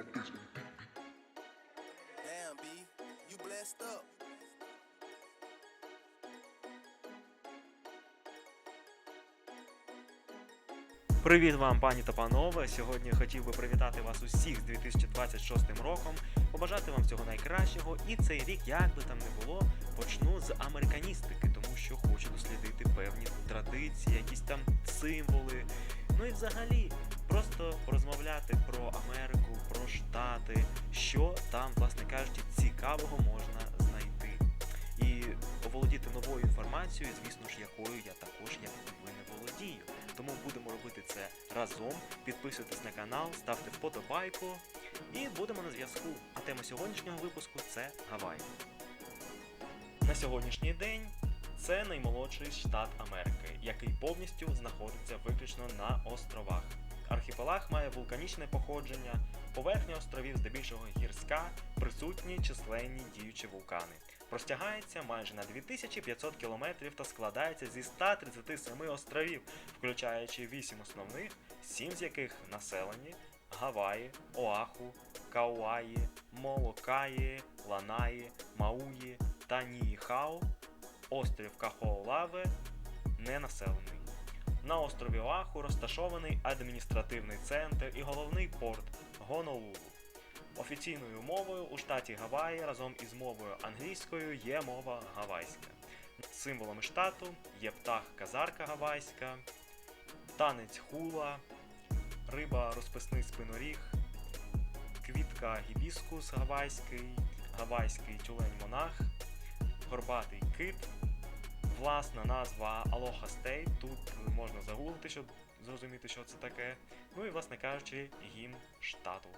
Damn, B, you blessed up. Привіт вам, пані та панове. Сьогодні хотів би привітати вас усіх з 2026 роком, побажати вам всього найкращого. І цей рік, як би там не було, почну з американістики, тому що хочу дослідити певні традиції, якісь там символи. Ну і взагалі, просто порозмовляти про Америку, про Штати, що там, власне кажучи, цікавого можна знайти. І оволодіти новою інформацією, звісно ж, якою я також як ви не володію. Тому будемо робити це разом. Підписуйтесь на канал, ставте вподобайку і будемо на зв'язку. А тема сьогоднішнього випуску це Гавай. На сьогоднішній день це наймолодший штат Америки, який повністю знаходиться виключно на островах. Архіпелаг має вулканічне походження, поверхня островів здебільшого гірська, присутні численні діючі вулкани. Простягається майже на 2500 кілометрів та складається зі 137 островів, включаючи 8 основних, 7 з яких населені Гаваї, Оаху, Кауаї, Молокаї, Ланаї, Мауї та Ніїхау. Острів Кахоолаве не населений. На острові Оаху розташований адміністративний центр і головний порт Гонолулу. Офіційною мовою у штаті Гаваї разом із мовою англійською є мова гавайська. Символами штату є птах казарка гавайська, танець хула, риба розписний спиноріг, квітка гібіскус гавайський, гавайський тюлень монах, горбатий кит, власна назва Aloha State. Тут можна загуглити, щоб зрозуміти, що це таке. Ну і, власне кажучи, гімн штату.